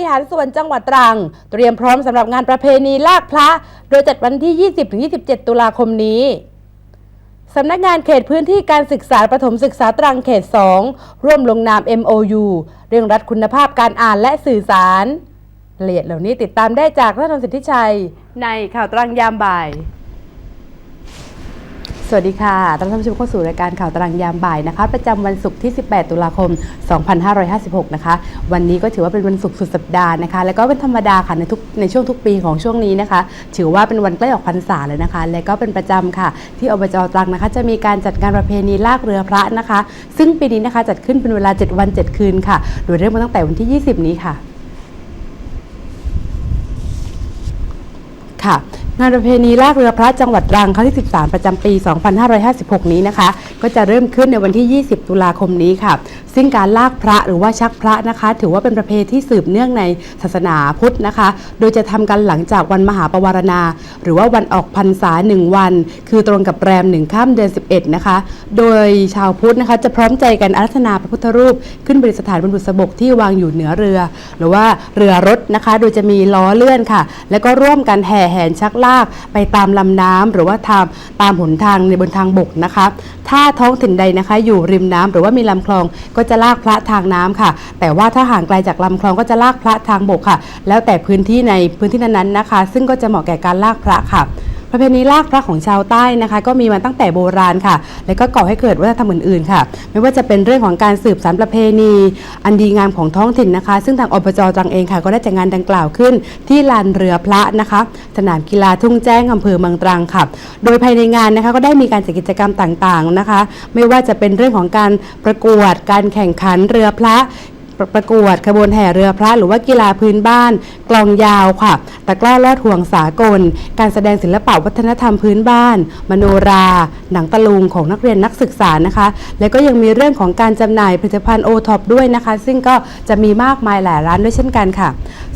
ริหารส่วนจังหวัดตรัง เตรียมพร้อมสำหรับงานประเพณีลากพระ โดยจัดวันที่ 20-27 ตุลาคมนี้สำนักงานเขตพื้นที่การศึกษาประถมศึกษาตรังเขต 2 ร่วมลงนาม MOU เรื่องรัฐคุณภาพการอ่านและสื่อสารรายละเอียดเหล่านี้ติดตามได้จากรัฐนสิทธิชัย ในข่าวตรังยามบ่าย สวัสดีค่ะต้อนรับท่านผู้ชมเข้าสู่รายการข่าวตารังยามบ่ายนะคะ ประจำวันศุกร์ที่ 18 ตุลาคม 2556 นะคะ วันนี้ก็ถือว่าเป็นวันศุกร์สุดสัปดาห์นะคะ แล้วก็เป็นธรรมดาค่ะในทุกในช่วงทุกปีของช่วงนี้นะคะ ถือว่าเป็นวันใกล้ออกพรรษาเลยนะคะ และก็เป็นประจำค่ะ ที่อบจตรังนะคะ จะมีการจัดงานประเพณีลากเรือพระนะคะ ซึ่งปีนี้นะคะจัดขึ้นเป็นเวลา 7 วัน 7 คืนค่ะ โดยเริ่มตั้งแต่วันที่ 20 นี้ค่ะ ค่ะ งานประเพณีลากเรือพระจังหวัดตรังครั้งที่ 13 ประจำปี 2556 นี้นะคะ ก็จะเริ่มขึ้นในวันที่ 20 ตุลาคมนี้ค่ะ ซึ่งการลากพระหรือว่าชักพระนะคะ ถือว่าเป็นประเพณีที่สืบเนื่องในศาสนาพุทธนะคะ โดยจะทำกันหลังจากวันมหาปวารณา หรือว่าวันออกพรรษา 1 วัน คือตรงกับแรม1ข้ามเดือน 11 นะคะ โดยชาวพุทธนะคะจะพร้อมใจกันอารัธนาพระพุทธรูป ขึ้นประดิษฐานบนบุษบกที่วางอยู่เหนือเรือ หรือว่าเรือรถนะคะ โดยจะมีล้อเลื่อนค่ะ แล้วก็ร่วมกันแห่แหนชักลากไปตามลำน้ำหรือว่าตามตามหนทางในบนทางบกนะคะ ถ้าท้องถิ่นใดนะคะ อยู่ริมน้ำหรือว่ามีลำคลองก็จะลากพระทางน้ำค่ะ แต่ว่าถ้าห่างไกลจากลำคลองก็จะลากพระทางบกค่ะ แล้วแต่พื้นที่ในพื้นที่นั้นๆนะคะ ซึ่งก็จะเหมาะแก่การลากพระค่ะ ประเพณีลากพระของชาวใต้นะคะ ก็มีมาตั้งแต่โบราณค่ะ และก็ก่อให้เกิดวัฒนธรรมอื่นๆค่ะ ไม่ว่าจะเป็นเรื่องของการสืบสานประเพณี อันดีงามของท้องถิ่นนะคะ ซึ่งทางอบจตรังเองค่ะ ก็ได้จัดงานดังกล่าวขึ้น ที่ลานเรือพระนะคะ สนามกีฬาทุ่งแจ้งอำเภอเมืองตรังค่ะ โดยภายในงานนะคะก็ได้มีการจัดกิจกรรมต่างๆนะคะ ไม่ว่าจะเป็นเรื่องของการประกวด การแข่งขันเรือพระ ประประกวดขบวนแห่เรือพระหรือว่ากีฬาพื้นบ้าน กลองยาวค่ะ ตะกร้าลอดห่วงสากล การแสดงศิลปะวัฒนธรรมพื้นบ้าน มโนรา หนังตะลุงของนักเรียนนักศึกษานะคะ แล้วก็ยังมีเรื่องของการจำหน่ายผลิตภัณฑ์โอท็อปด้วยนะคะ ซึ่งก็จะมีมากมายหลายร้านด้วยเช่นกันค่ะ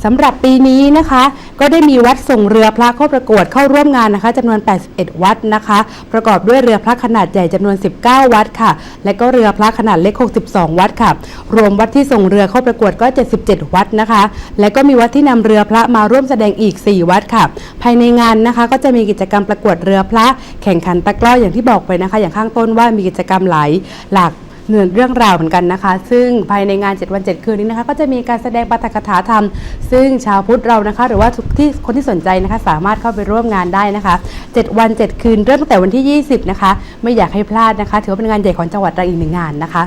สำหรับปีนี้นะคะ ก็ได้มีวัดส่งเรือพระเข้าประกวดเข้าร่วมงานนะคะจำนวน 81 วัดนะคะ ประกอบด้วยเรือพระขนาดใหญ่จำนวน 19 วัดค่ะ และก็เรือพระขนาดเล็ก 62 วัดค่ะ รวมวัดที่ส่งรือเข้าประกวดก็ 77 วัดนะคะ และก็มีวัดที่นำเรือพระมาร่วมแสดงอีก 4 วัดค่ะ ภายในงานนะคะ ก็จะมีกิจกรรมประกวดเรือพระ แข่งขันตะกร้ออย่างที่บอกไปนะคะ อย่างข้างต้นว่ามีกิจกรรมหลายหลากเนื้อเรื่องราวเหมือนกันนะคะ ซึ่งภายในงาน 7 วัน 7 คืนนี้นะคะ ก็จะมีการแสดงปาฐกถาธรรม ซึ่งชาวพุทธเรานะคะ หรือว่าทุกที่คนที่สนใจนะคะ สามารถเข้าไปร่วมงานได้นะคะ 7 วัน 7 คืนเริ่มตั้งแต่วันที่ 20 นะคะ ไม่อยากให้พลาดนะคะ ถือว่าเป็นงานใหญ่ของจังหวัดตรังอีกหนึ่งงานนะคะ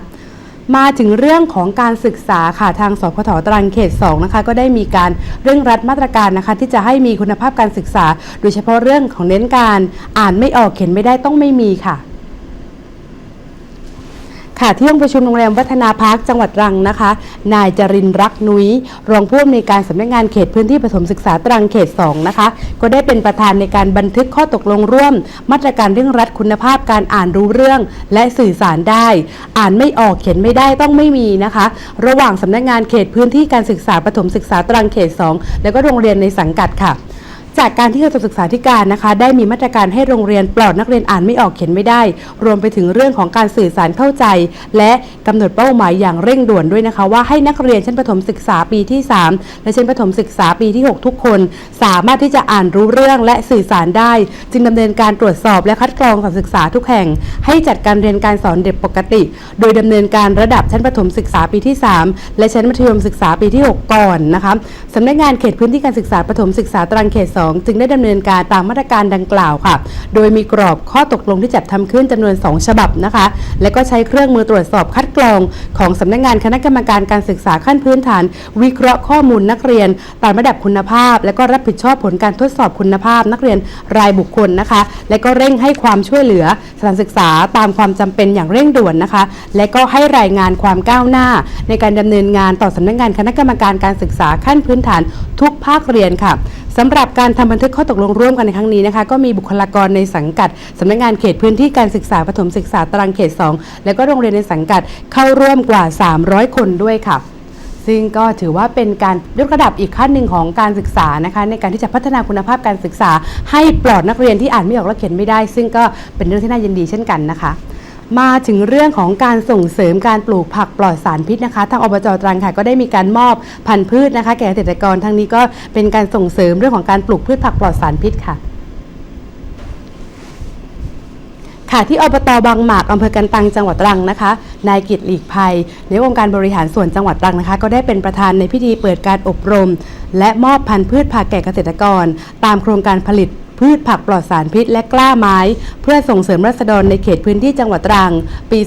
มาถึงเรื่องของการศึกษาค่ะทางสพทตรังเขต2นะคะก็ได้มีการเร่งรัดมาตรการนะคะ ที่จะให้มีคุณภาพการศึกษา โดยเฉพาะเรื่องของเน้นการอ่านไม่ออกเขียนไม่ได้ต้องไม่มีค่ะ ค่ะที่ห้องประชุมโรงแรมวัฒนาพักจังหวัดตรังนะคะ นายจรินรักนุ้ย รองผู้อำนวยการสำนักงานเขตพื้นที่ปฐมศึกษาตรังเขต 2 นะคะ ก็ได้เป็นประธานในการบันทึกข้อตกลงร่วม มาตรการเรื่องรัฐคุณภาพการอ่านรู้เรื่อง และสื่อสารได้ อ่านไม่ออกเขียนไม่ได้ต้องไม่มีนะคะ ระหว่างสำนักงานเขตพื้นที่การศึกษาปฐมศึกษาตรังเขต 2 แล้วก็โรงเรียนในสังกัดค่ะ จากการที่กระทรวงศึกษาธิการนะคะ ได้มีมาตรการให้โรงเรียนปลอดนักเรียนอ่านไม่ออกเขียนไม่ได้ รวมไปถึงเรื่องของการสื่อสารเข้าใจ และกำหนดเป้าหมายอย่างเร่งด่วนด้วยนะคะ ว่าให้นักเรียนชั้นประถมศึกษาปีที่ 3 และชั้นประถมศึกษาปีที่ 6 ทุกคน สามารถที่จะอ่านรู้เรื่องและสื่อสารได้ จึงดำเนินการตรวจสอบและคัดกรองสถานศึกษาทุกแห่ง ให้จัดการเรียนการสอนเด็กปกติ โดยดำเนินการระดับชั้นประถมศึกษาปีที่ 3 และชั้นมัธยมศึกษาปีที่ 6 ก่อนนะคะสำนักงานเขตพื้นที่การศึกษาประถมศึกษาตรังเขต2จึงได้ดำเนินการตามมาตรการดังกล่าวค่ะ โดยมีกรอบข้อตกลงที่จัดทำขึ้นจำนวน 2 ฉบับนะคะ และก็ใช้เครื่องมือตรวจสอบคัดกรองของสำนักงานคณะกรรมการการศึกษาขั้นพื้นฐาน วิเคราะห์ข้อมูลนักเรียน ตามระดับคุณภาพ และก็รับผิดชอบผลการทดสอบคุณภาพ นักเรียนรายบุคคลนะคะ และก็เร่งให้ความช่วยเหลือสถานศึกษาตามความจำเป็นอย่างเร่งด่วนนะคะ และก็ให้รายงานความก้าวหน้า ในการดำเนินงานต่อสำนักงานคณะกรรมการการศึกษาขั้นพื้นฐานทุกภาคเรียนค่ะสำหรับการทำบันทึกข้อตกลงร่วมกันในครั้งนี้นะคะก็มีบุคลากรในสังกัดสำนักงานเขตพื้นที่การศึกษาปฐมศึกษาตรังเขต 2 และก็โรงเรียนในสังกัดเข้าร่วมกว่า 300 คนด้วยค่ะซึ่งก็ถือว่าเป็นการยกระดับอีกขั้นหนึ่งของการศึกษานะคะ ในการที่จะพัฒนาคุณภาพการศึกษา ให้ปลอดนักเรียนที่อ่านไม่ออกและเขียนไม่ได้ ซึ่งก็เป็นเรื่องที่น่ายินดีเช่นกันนะคะ มาถึงเรื่องของการส่งเสริมการปลูกผักปลอดสารพิษนะคะ ทางอบจตรังค่ะก็ได้มีการมอบพันธุ์พืชนะคะ แก่เกษตรกรทั้งนี้ก็เป็นการส่งเสริมเรื่องของการปลูกพืชผักปลอดสารพิษค่ะค่ะที่อบตบางหมากอำเภอกันตังจังหวัดตรังนะคะ นายกิตหลีกภัย ในองค์การบริหารส่วนจังหวัดตรังนะคะ ก็ได้เป็นประธานในพิธีเปิดการอบรม และมอบพันธุ์พืชผักแก่เกษตรกร ตามโครงการผลิต พืชผักปลอดสารพิษและกล้าไม้ เพื่อส่งเสริมรัษฎรในเขตพื้นที่จังหวัดตรัง ปี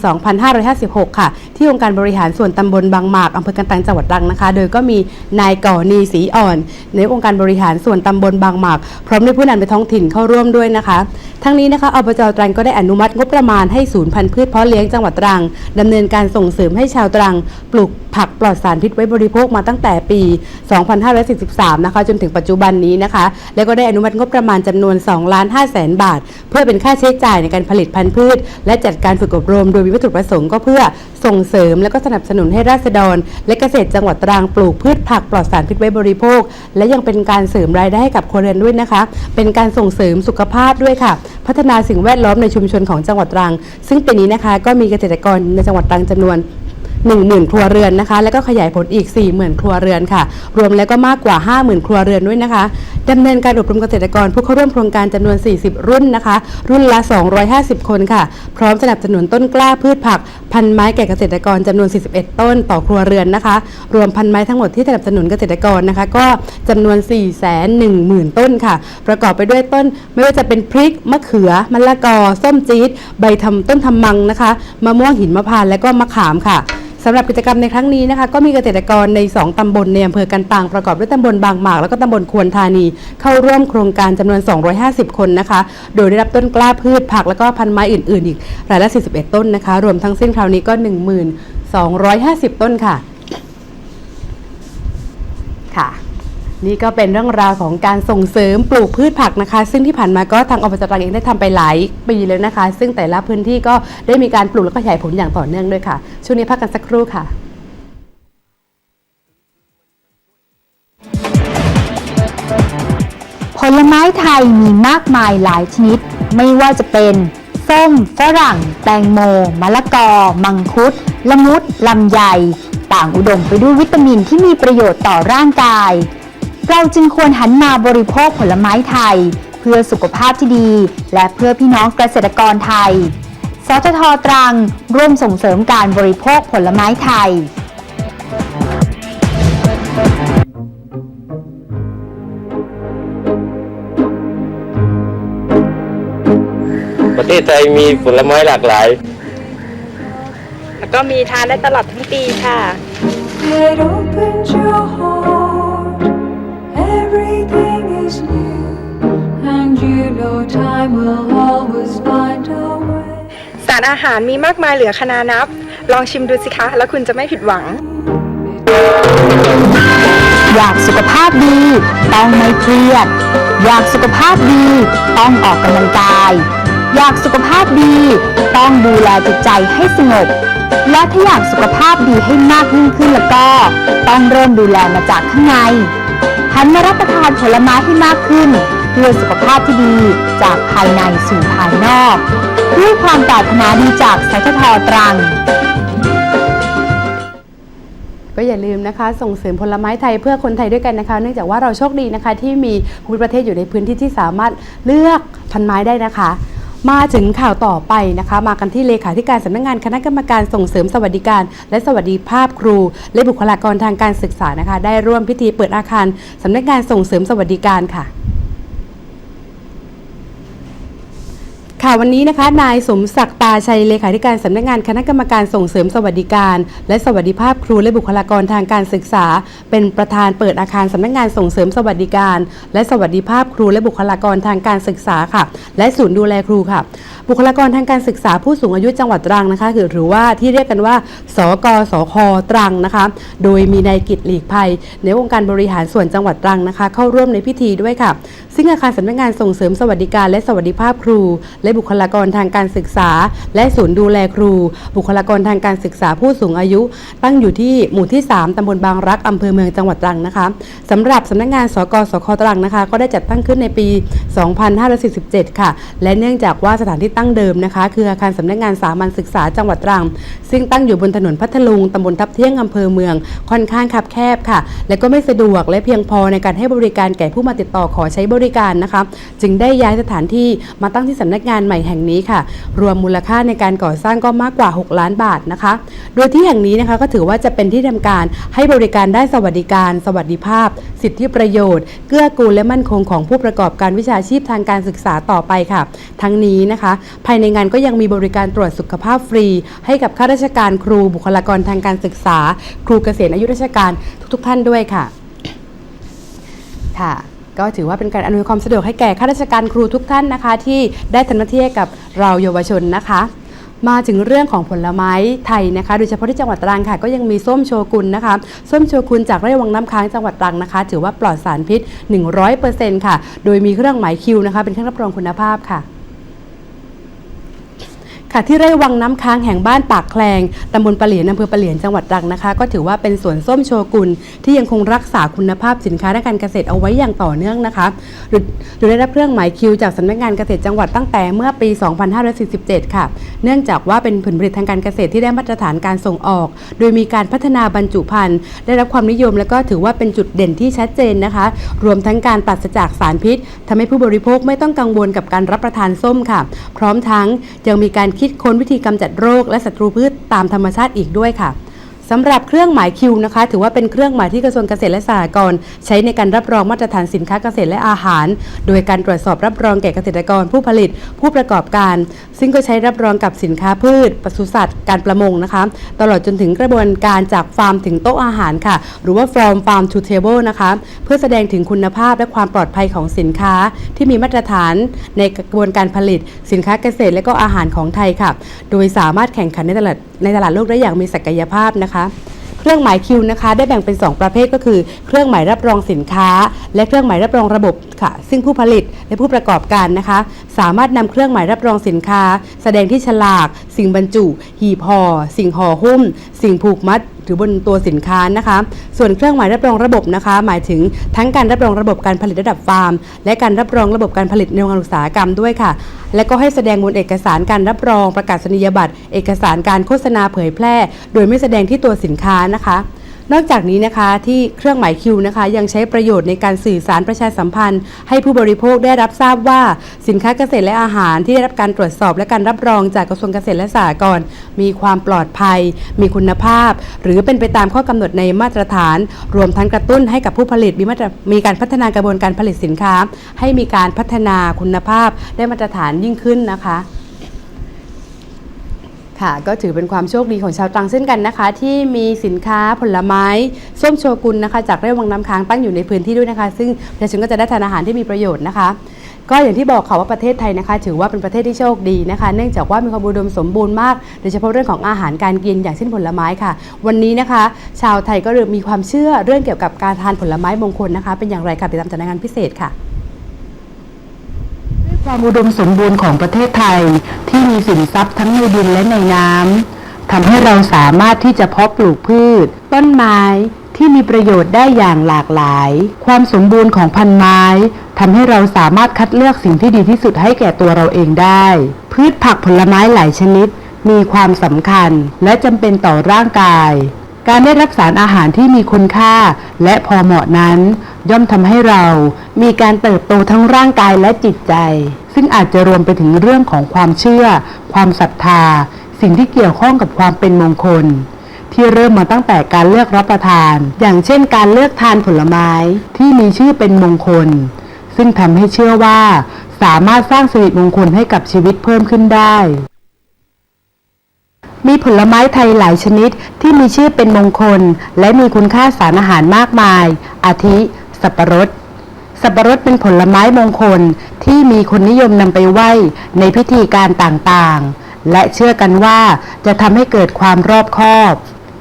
2556 ค่ะ ที่องค์การบริหารส่วนตำบลบางหมากอำเภอกันตังจังหวัดตรังนะคะ โดยก็มีนายก่อนีสีอ่อน ในองค์การบริหารส่วนตำบลบางหมาก พร้อมด้วยผู้นำในท้องถิ่นเข้าร่วมด้วยนะคะ ทั้งนี้นะคะอบจตรังก็ได้อนุมัติงบประมาณให้ศูนย์พันธุ์พืชเพาะเลี้ยงจังหวัดตรังดำเนินการส่งเสริมให้ชาวตรังปลูกผักปลอดสารพิษไว้บริโภคมาตั้งแต่ปี 2543 นะคะ จนถึงปัจจุบันนี้นะคะ แล้วก็ได้อนุมัติงบประมาณจำนวน 2 ล้าน5แสนบาท เพื่อเป็นค่าใช้จ่ายในการผลิตพันธุ์พืช และจัดการฝึกอบรมโดยมีวัตถุประสงค์ก็เพื่อส่งเสริมและก็สนับสนุนให้ราษฎร และเกษตรจังหวัดตรังปลูกพืชผักปลอดสารพิษไว้บริโภค และยังเป็นการเสริมรายได้ให้กับครัวเรือนด้วยนะคะ เป็นการส่งเสริมสุขภาพด้วยค่ะ พัฒนาสิ่งแวดล้อมในชุมชนของจังหวัดตรัง ซึ่งปีนี้นะคะก็มีเกษตรกรในจังหวัดตรังจำนวน 10,000 ครัวเรือนนะคะ แล้วก็ขยายผลอีก 40,000 ครัวเรือนค่ะ รวมแล้วก็มากกว่า 50,000 ครัวเรือนด้วยนะคะดำเนินการอบรมเกษตรกรผู้เข้าร่วมโครงการจำนวน 40 รุ่นนะคะ รุ่นละ 250 คนค่ะ พร้อมสนับสนุนต้นกล้าพืชผัก พันไม้แก่เกษตรกรจำนวน 41 ต้นต่อครัวเรือนนะคะ รวมพันไม้ทั้งหมดที่สนับสนุนเกษตรกรนะคะ ก็จำนวน 410,000ต้นค่ะ ประกอบไปด้วยต้นไม่ว่าจะเป็นพริก มะเขือ มะละกอ ส้มจี๊ด ใบทำต้นทำมังนะคะ มะม่วงหินมะพร้าวและก็มะขามค่ะ สำหรับกิจกรรมในครั้งนี้นะคะก็มีเกษตรกรใน 2 ตำบลในอำเภอกันตังประกอบด้วยตำบลบางหมาก แล้วก็ตำบลควรธานี เข้าร่วมโครงการจำนวน 250 คนนะคะ โดยได้รับต้นกล้าพืชผักแล้วก็พันไม้อื่น ๆ อีกรายละ 41 ต้นนะคะ รวมทั้งสิ้นคราวนี้ก็ 1,250 ต้นค่ะค่ะ นี่ก็เป็นเรื่องราวของการส่งเสริมปลูกพืชผักนะคะ ซึ่งที่ผ่านมาก็ทางอบจตรังเองได้ทำไปหลายปีเลยนะคะ ซึ่งแต่ละพื้นที่ก็ได้มีการปลูกแล้วก็ขยายผลอย่างต่อเนื่องด้วยค่ะ ช่วงนี้พักกันสักครู่ค่ะผลไม้ไทยมีมากมายหลายชนิด ไม่ว่าจะเป็น ส้ม ฝรั่ง แตงโม มะละกอ มังคุด ละมุด ลำไย ต่างอุดมไปด้วยวิตามินที่มีประโยชน์ต่อร่างกาย เราจึงควรหันมาบริโภคผลไม้ไทย เพื่อสุขภาพที่ดี และเพื่อพี่น้องเกษตรกรไทย สททตรังร่วมส่งเสริมการบริโภคผลไม้ไทยประเทศไทยมีผลไม้หลากหลาย แล้วก็มีทานได้ตลอดทั้งปีค่ะ time will always find a way. สารอาหารมีมากมายเหลือขนานับ ลองชิมดูสิคะ แล้วคุณจะไม่ผิดหวัง อยากสุขภาพดี ต้องไม่เครียด อยากสุขภาพดี ต้องออกกำลังกาย อยากสุขภาพดี ต้องดูแลจิตใจให้สงบ และถ้าอยากสุขภาพดีให้มากยิ่งขึ้นแล้วก็ ต้องเริ่มดูแลมาจากข้างในหันมารับประทานผลไม้ให้มากขึ้น เพื่อสุขภาพที่ดีจากภายในสู่ภายนอกด้วยความปรารถนาดีจากสททตรัง ก็อย่าลืมนะคะ ส่งเสริมผลไม้ไทยเพื่อคนไทยด้วยกันนะคะ เนื่องจากว่าเราโชคดีนะคะ ที่มีภูมิประเทศอยู่ในพื้นที่ที่สามารถเลือกพันไม้ได้นะคะ มาถึงข่าวต่อไปนะคะ มากันที่เลขาธิการสำนักงานคณะกรรมการส่งเสริมสวัสดิการ และสวัสดิภาพครู และบุคลากรทางการศึกษานะคะ ได้ร่วมพิธีเปิดอาคารสำนักงานส่งเสริมสวัสดิการค่ะ ค่ะวันนี้นะคะนายสมศักดิ์ตาชัยเลขาธิการสำนักงานคณะกรรมการส่งเสริมสวัสดิการ และสวัสดิภาพครูและบุคลากรทางการศึกษา เป็นประธานเปิดอาคารสำนักงานส่งเสริมสวัสดิการ และสวัสดิภาพครูและบุคลากรทางการศึกษาค่ะ และศูนย์ดูแลครูค่ะ บุคลากรทางการศึกษาผู้สูงอายุจังหวัดตรังนะคะคือหรือว่าที่เรียกกันว่า สกสคตรังนะคะ โดยมีนายกิตหลีกภัย ในองค์การบริหารส่วนจังหวัดตรังนะคะ เข้าร่วมในพิธีด้วยค่ะซึ่งอาคารสำนักงานส่งเสริมสวัสดิการและสวัสดิภาพครู และบุคลากรทางการศึกษา และศูนย์ดูแลครู บุคลากรทางการศึกษาผู้สูงอายุ ตั้งอยู่ที่หมู่ที่ 3 ตำบลบางรักอำเภอเมืองจังหวัดตรังนะคะสำหรับสำนักงานสกสคตรังนะคะ ก็ได้จัดตั้งขึ้นในปี 2547 ค่ะ และเนื่องจากว่าสถานที่ตั้งเดิมนะคะ คืออาคารสำนักงานสามัญศึกษาจังหวัดตรัง ซึ่งตั้งอยู่บนถนนพัทลุงตำบลทับเที่ยงอำเภอเมืองค่อนข้างคับแคบค่ะ และก็ไม่สะดวกและเพียงพอในการให้บริการแก่ผู้มาติดต่อขอใช้บริการนะคะ จึงได้ย้ายสถานที่มาตั้งที่สำนักงานใหม่แห่งนี้ค่ะ รวมมูลค่าในการก่อสร้างก็มากกว่า 6 ล้านบาทนะคะ โดยที่แห่งนี้นะคะก็ถือว่าจะเป็นที่ทำการให้บริการได้สวัสดิการ สวัสดิภาพ สิทธิประโยชน์ เกื้อกูลและมั่นคงของผู้ประกอบการวิชาชีพทางการศึกษาต่อไปค่ะ ทั้งนี้นะคะ ภายในงานก็ยังมีบริการตรวจสุขภาพฟรี ให้กับข้าราชการครูบุคลากรทางการศึกษา ครูเกษียณอายุราชการทุกๆ ท่านด้วยค่ะ ค่ะ ก็ถือว่าเป็นการอำนวยความสะดวกให้แก่ข้าราชการครูทุกท่านนะคะ ที่ได้ทำหน้าที่ให้กับเราเยาวชนนะคะ มาถึงเรื่องของผลไม้ไทยนะคะ โดยเฉพาะที่จังหวัดตรังค่ะ ก็ยังมีส้มโชกุนนะคะ ส้มโชกุนจากไร่วังน้ำค้างจังหวัดตรังนะคะ ถือว่าปลอดสารพิษ 100%ค่ะ โดยมีเครื่องหมายคิวนะคะ เป็นเครื่องรับรองคุณภาพค่ะ ค่ะที่ไร่วังน้ำค้างแห่งบ้านปากแคลงตำบลปะเหลียนอำเภอปะเหลียนจังหวัดตรังนะคะ ก็ถือว่าเป็นสวนส้มโชกุนที่ยังคงรักษาคุณภาพสินค้าด้านการเกษตรเอาไว้อย่างต่อเนื่องนะคะหรือหรือได้รับเครื่องหมายคิวจากสำนักงานเกษตรจังหวัดตั้งแต่เมื่อปี 2547 ค่ะ เนื่องจากว่าเป็นผลผลิตทางการเกษตรที่ได้มาตรฐานการส่งออก โดยมีการพัฒนาบรรจุภัณฑ์ได้รับความนิยมและก็ถือว่าเป็นจุดเด่นที่ชัดเจนนะคะ รวมทั้งการปราศจากสารพิษทำให้ผู้บริโภคไม่ต้องกังวลกับการรับประทานส้มค่ะ พร้อมทั้งยังมีการคิดค้นวิธีกำจัดโรคและศัตรูพืชตามธรรมชาติอีกด้วยค่ะ สำหรับเครื่องหมายคิวนะคะ ถือว่าเป็นเครื่องหมายที่กระทรวงเกษตรและสหกรณ์ใช้ในการรับรองมาตรฐานสินค้าเกษตรและอาหาร โดยการตรวจสอบรับรองแก่เกษตรกรผู้ผลิตผู้ประกอบการ ซึ่งก็ใช้รับรองกับสินค้าพืชปศุสัตว์ การประมงนะคะ ตลอดจนถึงกระบวนการจากฟาร์มถึงโต๊ะอาหารค่ะ หรือว่า from farm to table นะคะ เพื่อแสดงถึงคุณภาพและความปลอดภัยของสินค้าที่มีมาตรฐานในกระบวนการผลิต สินค้าเกษตรและก็อาหารของไทยค่ะ โดยสามารถแข่งขันในตลาดในตลาดโลกได้อย่างมีศักยภาพนะคะนะคะเครื่องหมายคิวนะคะ ได้แบ่งเป็น 2 ประเภทก็คือ เครื่องหมายรับรองสินค้า และเครื่องหมายรับรองระบบค่ะ ซึ่งผู้ผลิตและผู้ประกอบการนะคะ สามารถนำเครื่องหมายรับรองสินค้า แสดงที่ฉลาก สิ่งบรรจุ หีบห่อสิ่งห่อหุ้ม สิ่งผูกมัดหรือบนตัวสินค้านะคะ ส่วนเครื่องหมายรับรองระบบนะคะ หมายถึงทั้งการรับรองระบบการผลิตระดับฟาร์ม และการรับรองระบบการผลิตในโรงงานอุตสาหกรรมด้วยค่ะ และก็ให้แสดงบนเอกสารการรับรองประกาศนียบัตร เอกสารการโฆษณาเผยแพร่ โดยไม่แสดงที่ตัวสินค้านะคะ นอกจากนี้นะคะที่เครื่องหมายคิวนะคะ ยังใช้ประโยชน์ในการสื่อสารประชาสัมพันธ์ ให้ผู้บริโภคได้รับทราบว่าสินค้าเกษตรและอาหารที่ได้รับการตรวจสอบและการรับรองจากกระทรวงเกษตรและสหกรณ์มีความปลอดภัย มีคุณภาพ หรือเป็นไปตามข้อกำหนดในมาตรฐาน รวมทั้งกระตุ้นให้กับผู้ผลิตมีมาตรมีการพัฒนากระบวนการผลิตสินค้า ให้มีการพัฒนาคุณภาพได้มาตรฐานยิ่งขึ้นนะคะ ค่ะ ก็ถือเป็นความโชคดีของชาวตรังเช่นกันนะคะ ที่มีสินค้าผลไม้ส้มโชกุนนะคะ จากไร่วังน้ำค้างตั้งอยู่ในพื้นที่ด้วยนะคะ ซึ่งประชาชนก็จะได้ทานอาหารที่มีประโยชน์นะคะก็อย่างที่บอกค่ะว่าประเทศไทยนะคะ ถือว่าเป็นประเทศที่โชคดีนะคะ เนื่องจากว่ามีความอุดมสมบูรณ์มากโดยเฉพาะเรื่องของอาหารการกินอย่างเช่นผลไม้ค่ะ วันนี้นะคะ ชาวไทยก็เริ่มมีความเชื่อเรื่องเกี่ยวกับการทานผลไม้มงคลนะคะ เป็นอย่างไรค่ะติดตามจากรายงานพิเศษค่ะ ความอุดมสมบูรณ์ของประเทศไทยที่มีสินทรัพย์ทั้งในดินและในน้ำทำให้เราสามารถที่จะเพาะปลูกพืช ต้นไม้ที่มีประโยชน์ได้อย่างหลากหลาย ความสมบูรณ์ของพันไม้ทำให้เราสามารถคัดเลือกสิ่งที่ดีที่สุดให้แก่ตัวเราเองได้ พืชผักผลไม้หลายชนิด มีความสำคัญและจำเป็นต่อร่างกาย การได้รับสารอาหารที่มีคุณค่า และพอเหมาะนั้น ย่อมทำให้เรามีการเติบโตทั้งร่างกายและจิตใจ ซึ่งอาจจะรวมไปถึงเรื่องของความเชื่อ ความศรัทธา สิ่งที่เกี่ยวข้องกับความเป็นมงคล ที่เริ่มมาตั้งแต่การเลือกรับประทาน อย่างเช่น การเลือกทานผลไม้ที่มีชื่อเป็นมงคล ซึ่งทำให้เชื่อว่า สามารถสร้างสิริมงคลให้กับชีวิตเพิ่มขึ้นได้ มีผลไม้ไทยหลายชนิดที่มีชื่อเป็นมงคล และมีคุณค่าสารอาหารมากมาย อาทิ สับปะรด สับปะรดเป็นผลไม้มงคลที่มีคนนิยมนำไปไหว้ในพิธีการต่างๆ และเชื่อกันว่าจะทำให้เกิดความรอบคอบ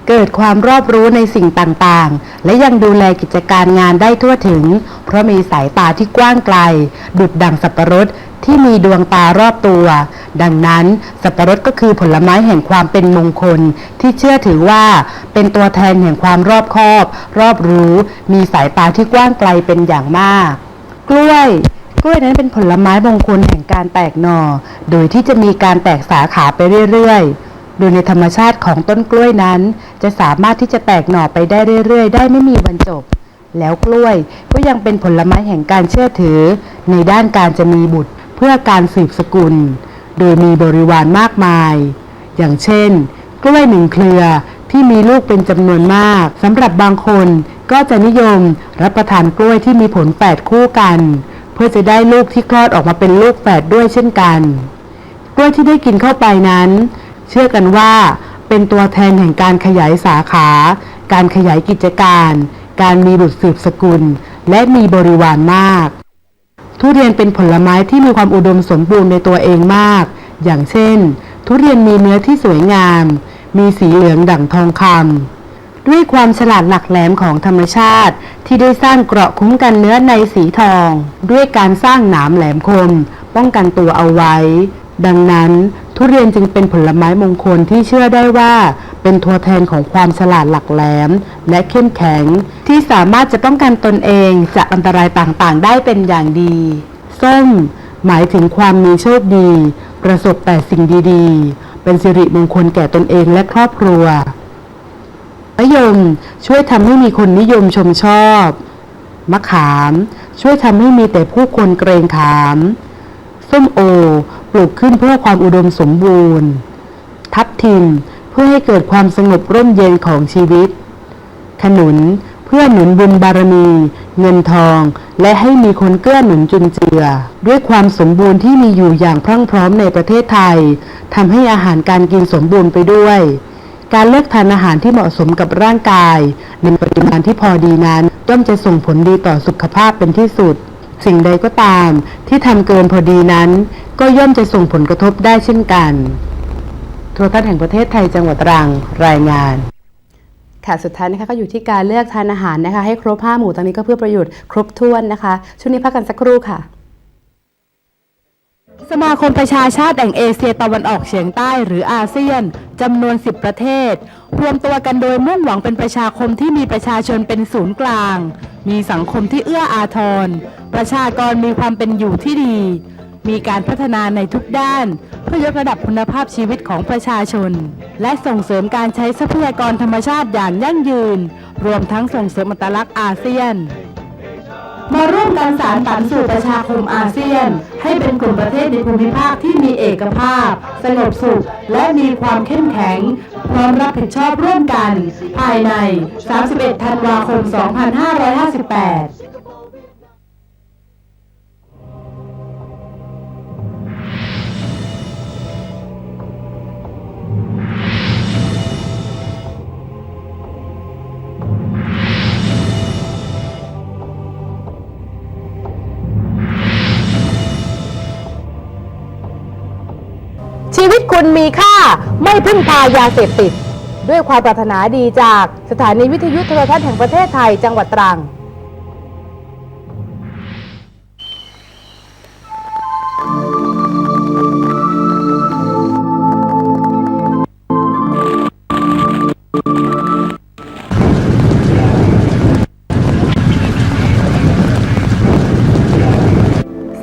เกิดความรอบรู้ในสิ่งต่างๆ และยังดูแลกิจการงานได้ทั่วถึง เพราะมีสายตาที่กว้างไกล ดุดดังสับปะรด ที่มีดวงตารอบตัว ดังนั้น สับปะรดก็คือผลไม้แห่งความเป็นมงคล ที่เชื่อถือว่า เป็นตัวแทนแห่งความรอบคอบ รอบรู้ มีสายตาที่กว้างไกลเป็นอย่างมาก กล้วยกล้วยนั้นเป็นผลไม้มงคลแห่งการแตกหน่อ โดยที่จะมีการแตกสาขาไปเรื่อยๆ โดยในธรรมชาติของต้นกล้วยนั้น จะสามารถที่จะแตกหน่อไปได้เรื่อยๆ ได้ไม่มีวันจบ แล้วกล้วยก็ยังเป็นผลไม้แห่งการเชื่อถือ ในด้านการจะมีบุตร เพื่อการสืบสกุล โดยมีบริวารมากมาย อย่างเช่น กล้วยหนึ่งเครือที่มีลูกเป็นจำนวนมากสำหรับบางคนก็จะนิยมรับประทานกล้วยที่มีผลแฝดคู่กัน เพื่อจะได้ลูกที่คลอดออกมาเป็นลูกแฝดด้วยเช่นกัน กล้วยที่ได้กินเข้าไปนั้น เชื่อกันว่าเป็นตัวแทนแห่งการขยายสาขา การขยายกิจการ การมีบุตรสืบสกุล และมีบริวารมาก ทุเรียนเป็นผลไม้ที่มีความอุดมสมบูรณ์ในตัวเองมาก อย่างเช่น ทุเรียนมีเนื้อที่สวยงาม มีสีเหลืองดั่งทองคำด้วยความฉลาดหลักแหลมของธรรมชาติ ที่ได้สร้างเกราะคุ้มกันเนื้อในสีทอง ด้วยการสร้างหนามแหลมคม ป้องกันตัวเอาไว้ ดังนั้น ทุเรียนจึงเป็นผลไม้มงคลที่เชื่อได้ว่าเป็นตัวแทนของความฉลาดหลักแหลม และเข้มแข็ง ที่สามารถจะป้องกันตนเองจากอันตรายต่างๆ ได้เป็นอย่างดีส้มหมายถึงความมีโชคดี ประสบแต่สิ่งดีๆ เป็นสิริมงคลแก่ตนเองและครอบครัวมะยมช่วยทำให้มีคนนิยมชมชอบ มะขาม ช่วยทำให้มีแต่ผู้คนเกรงขาม ส้มโอ ปลูกขึ้นเพื่อความอุดมสมบูรณ์ ทับทิมเพื่อให้เกิดความสงบร่มเย็นของชีวิต ขนุนเพื่อหนุนบุญบารมี เงินทอง และให้มีคนเกื้อหนุนจุนเจือ ด้วยความสมบูรณ์ที่มีอยู่อย่างพรั่งพร้อมในประเทศไทยทำให้อาหารการกินสมบูรณ์ไปด้วย การเลือกทานอาหารที่เหมาะสมกับร่างกาย ในปริมาณที่พอดีนั้นย่อมจะส่งผลดีต่อสุขภาพเป็นที่สุด สิ่งใดก็ตามที่ทำเกินพอดีนั้น ก็ย่อมจะส่งผลกระทบได้เช่นกันโทรทัศน์แห่งประเทศไทยจังหวัดตรังรายงานค่ะสุดท้ายนะคะก็อยู่ที่การเลือกทานอาหารนะคะ ให้ครบห้าหมู่ตรงนี้ก็เพื่อประโยชน์ครบถ้วนนะคะ ช่วงนี้พักกันสักครู่ค่ะ สมาคมประชาชาติแห่งเอเชียตะวันออกเฉียงใต้หรืออาเซียนจำนวน 10 ประเทศ รวมตัวกันโดยมุ่งหวังเป็นประชาคมที่มีประชาชนเป็นศูนย์กลาง มีสังคมที่เอื้ออาทร ประชากรมีความเป็นอยู่ที่ดี มีการพัฒนาในทุกด้าน เพื่อยกระดับคุณภาพชีวิตของประชาชน และส่งเสริมการใช้ทรัพยากรธรรมชาติอย่างยั่งยืน รวมทั้งส่งเสริมอัตลักษณ์อาเซียน มาร่วมกันสารฝันสู่ประชาคมอาเซียน ให้เป็นกลุ่มประเทศในภูมิภาคที่มีเอกภาพ สงบสุข และมีความเข้มแข็ง พร้อมรับผิดชอบร่วมกัน ภายใน 31 ธันวาคม 2558 คุณมีค่าไม่พึ่งพายาเสพติด ด้วยความปรารถนาดีจากสถานีวิทยุโทรทัศน์แห่งประเทศไทยจังหวัดตรัง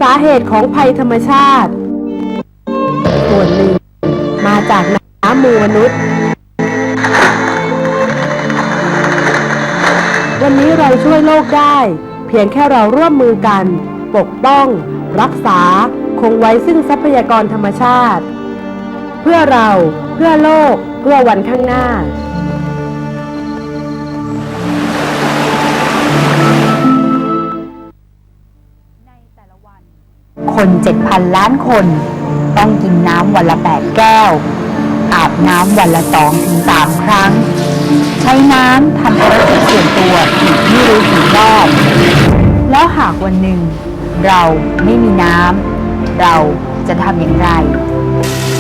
สาเหตุของภัยธรรมชาติ จากน้ำมูลมนุษย์ วันนี้เราช่วยโลกได้ เพียงแค่เราร่วมมือกัน ปกป้อง รักษา คงไว้ซึ่งทรัพยากรธรรมชาติ เพื่อเราเพื่อโลก เพื่อวันข้างหน้าคน 7,000 ล้านคน ต้องกินน้ำวันละ 8 แก้ว อาบน้ำวันละ 2-3ถึง3ครั้ง ใช้น้ำทำธุรกิจส่วนตัวอีกไม่รู้กี่รอบ แล้วหากวันหนึ่ง เราไม่มีน้ำเราจะทำอย่างไร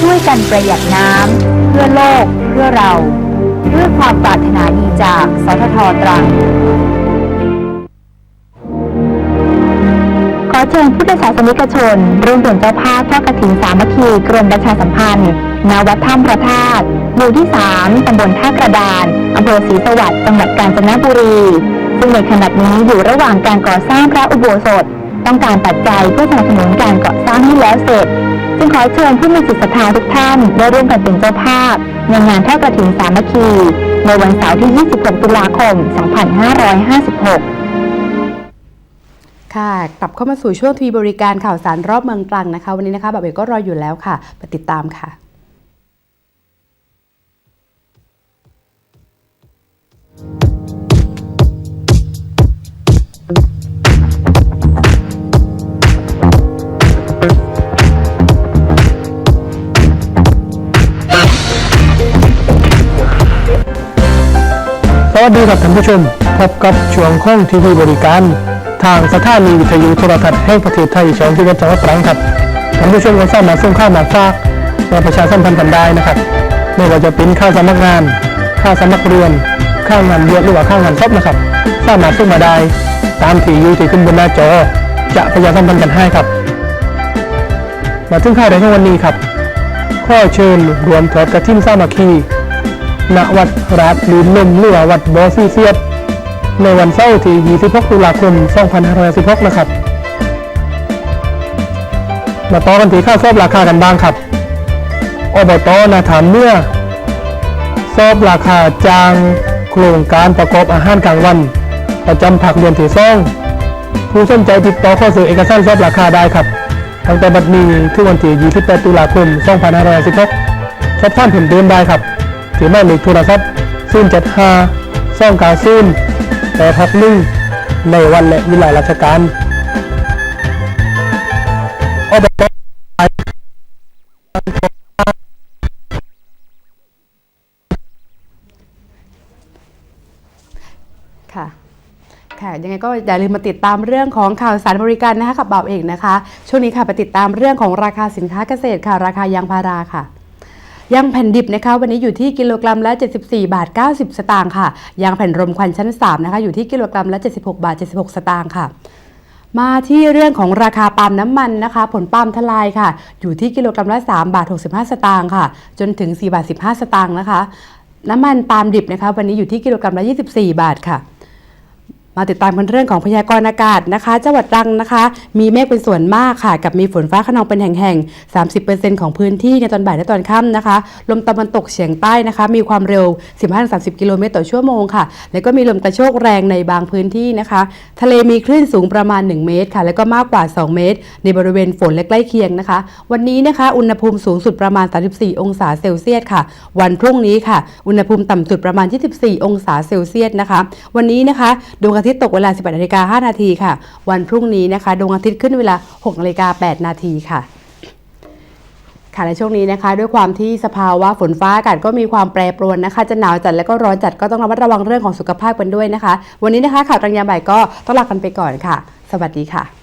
ช่วยกันประหยัดน้ำเพื่อโลกเพื่อเรารด้วยความปรารถนาดีจากสททตรัง ชิญพุทธศาสนิกชนร่วมเป็นเจ้าภาพทอดกฐินสามัคคีกรมประชาสัมพันธ์ณวัดถ้ำพระธาตุหมู่ที่ 3 ตำบลท่ากระดานอำเภอศรีสวัสดิ์จังหวัดกาญจนบุรี ซึ่งในขณะนี้อยู่ระหว่างการก่อสร้างพระอุโบสถ ต้องการปัจจัยเพื่อสนับสนุนการก่อสร้างให้แล้วเสร็จ จึงขอเชิญผู้มีจิตศรัทธาทุกท่านได้ร่วมกันเป็นเจ้าภาพในงานทอดกฐินสามัคคี ในวันเสาร์ที่ 26 ตุลาคม 2556 ค่ะ กลับเข้ามาสู่ช่วงทวีบริการข่าวสารรอบเมืองตรังนะคะ วันนี้นะคะแบบเอกก็รออยู่แล้วค่ะไปติดตามค่ะสวัสดีครับท่านผู้ชมพบกับช่วงข้องทีวีบริการ ทางสถานีวิทยุโทรทัศน์แห่งประเทศไทยช่องที่จังหวัดตรังครับท่านผู้ชมก็สามารถส่งข้าวมาฝากมาประชาสัมพันธ์กันได้นะครับไม่ว่าจะเป็นข้าวสมัครงานข้าวสมัครเรียนข้าวงานเลี้ยงหรือว่าข้าวงานศพนะครับ สามารถส่งมาได้ ตามที่อยู่ที่ขึ้นบนหน้าจอ จะประชาสัมพันธ์กันให้ครับ มาถึงข่าวในวันนี้ครับ ข้อเชิญรวมทอดกระถิ่นสามัคคีณวัดราชลืนลมหรือว่าวัดบอซีเซียด ในวันเสาร์ที่ 26 ตุลาคม 2516 นะครับ มาต่อกันที่ข้าวซอบราคากันบ้างครับ อบตนาถามเมื่อซอบราคาจางโครงการประกอบอาหารกลางวัน ประจำผักเดือนที่ซ่อง ผู้สนใจติดต่อข้อสื่อเอกสารซอบราคาได้ครับตั้งแต่บัดนี้ถึงวันที่ 28 ตุลาคม 2516สอบถามเพิ่มเติมได้ครับถือหมายเลขโทรศัพท์075 290 861ในวันและเวลาราชการอบตค่ะค่ะยังไงก็อย่าลืมมาติดตามเรื่องของข่าวสารบริการนะคะกับบ่าวเอกนะคะ ช่วงนี้ค่ะไปติดตามเรื่องของราคาสินค้าเกษตรค่ะ ราคายางพาราค่ะ ยางแผ่นดิบนะคะวันนี้อยู่ที่กิโลกรัมละ 74 บาท 90 สตางค์ค่ะยางแผ่นรมควันชั้น3นะคะอยู่ที่กิโลกรัมละ 76 บาท 76 สตางค์ค่ะมาที่เรื่องของราคาปาล์มน้ำมันนะคะ ผลปาล์มทลายค่ะ อยู่ที่กิโลกรัมละ3บาท65 สตางค์ค่ะ จนถึง 4 บาท 15 สตางค์นะคะ น้ำมันปาล์มดิบนะคะ วันนี้อยู่ที่กิโลกรัมละ 24 บาทค่ะ มาติดตามกันเรื่องของพยากรณ์อากาศนะคะ จังหวัดตรังนะคะ มีเมฆเป็นส่วนมากค่ะ กับมีฝนฟ้าขนองเป็นแห่งๆ 30%ของพื้นที่ในตอนบ่ายและตอนค่ำนะคะ ลมตะวันตกเฉียงใต้นะคะ มีความเร็ว 15-30 กิโลเมตรต่อชั่วโมงค่ะ แล้วก็มีลมกระโชกแรงในบางพื้นที่นะคะ ทะเลมีคลื่นสูงประมาณ 1 เมตรค่ะ แล้วก็มากกว่า 2 เมตร ในบริเวณฝนและใกล้เคียงนะคะ วันนี้นะคะ อุณหภูมิสูงสุดประมาณ 34 องศาเซลเซียสค่ะ วันพรุ่งนี้ค่ะ อุณหภูมิต่ำสุดประมาณ 24 องศาเซลเซียสนะคะ วันนี้นะคะดวงอาทิตย์ตกเวลา 18นาฬิกา5นาทีค่ะ วันพรุ่งนี้นะคะ ดวงอาทิตย์ขึ้นเวลา6นาฬิกา8นาทีค่ะค่ะในช่วงนี้นะคะด้วยความที่สภาวะฝนฟ้าอากาศก็มีความแปรปรวนนะคะ จะหนาวจัดและก็ร้อนจัดก็ต้องระมัดระวังเรื่องของสุขภาพกันด้วยนะคะ วันนี้นะคะข่าวกลางยามบ่ายก็ต้องลากันไปก่อนค่ะ สวัสดีค่ะ